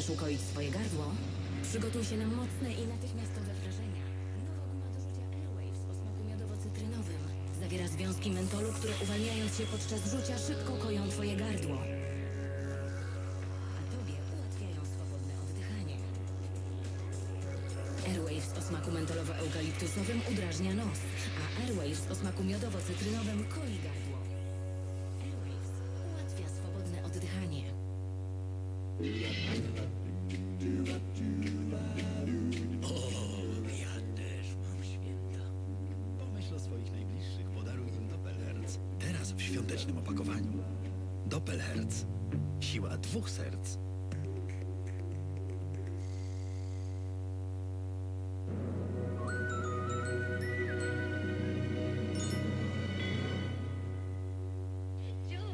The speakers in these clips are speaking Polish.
Chcesz ukoić swoje gardło? Przygotuj się na mocne i natychmiastowe wrażenia. Nowa guma do rzucia Airwaves o smaku miodowo-cytrynowym. Zawiera związki mentolu, które uwalniając się podczas rzucia szybko koją twoje gardło. A tobie ułatwiają swobodne oddychanie. Airwaves o smaku mentolowo-eukaliptusowym udrażnia nos, a Airwaves o smaku miodowo-cytrynowym koi gardło. Airwaves ułatwia swobodne oddychanie. Świątecznym opakowaniu. Doppelherz. Siła dwóch serc.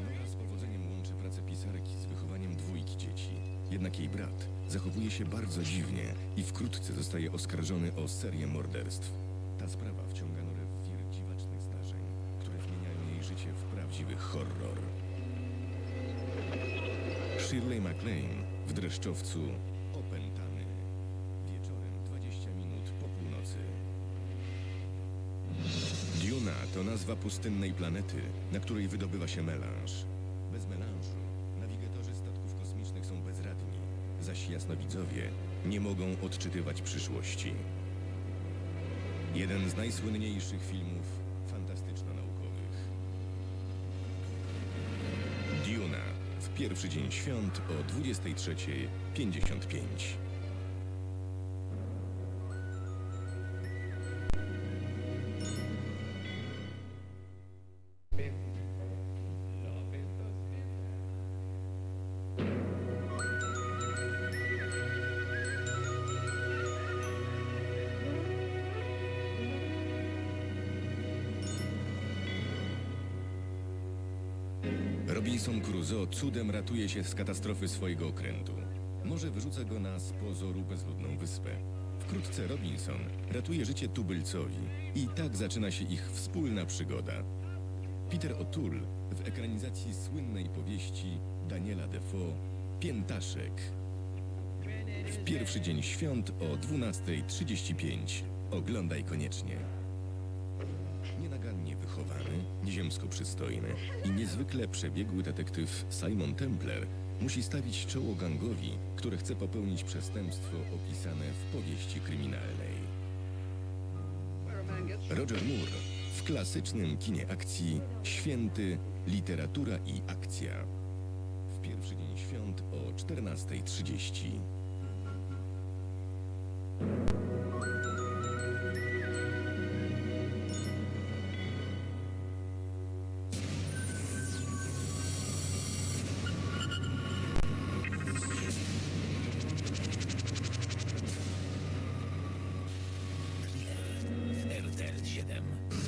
Nora z powodzeniem łączy pracę pisarki z wychowaniem dwójki dzieci. Jednak jej brat zachowuje się bardzo dziwnie i wkrótce zostaje oskarżony o serię morderstw. Ta sprawa wciąga Norę w wir dziwacznych zdarzeń, które zmieniają jej życie w prawdziwy horror. Shirley MacLaine w dreszczowcu Opętany. Wieczorem 20 minut po północy. Duna to nazwa pustynnej planety, na której wydobywa się melanż. Bez melanżu nawigatorzy statków kosmicznych są bezradni, zaś jasnowidzowie nie mogą odczytywać przyszłości. Jeden z najsłynniejszych filmów pierwszy dzień świąt o 23.55. Robinson Crusoe cudem ratuje się z katastrofy swojego okrętu. Może wyrzuca go na z pozoru bezludną wyspę. Wkrótce Robinson ratuje życie tubylcowi i tak zaczyna się ich wspólna przygoda. Peter O'Toole w ekranizacji słynnej powieści Daniela Defoe Piętaszek. W pierwszy dzień świąt o 12.35. Oglądaj koniecznie. Nienagannie wychowany, nieziemsko przystojny i niezwykle przebiegły detektyw Simon Templer musi stawić czoło gangowi, który chce popełnić przestępstwo opisane w powieści kryminalnej. Roger Moore w klasycznym kinie akcji Święty, literatura i akcja. W pierwszy dzień świąt o 14.30. them.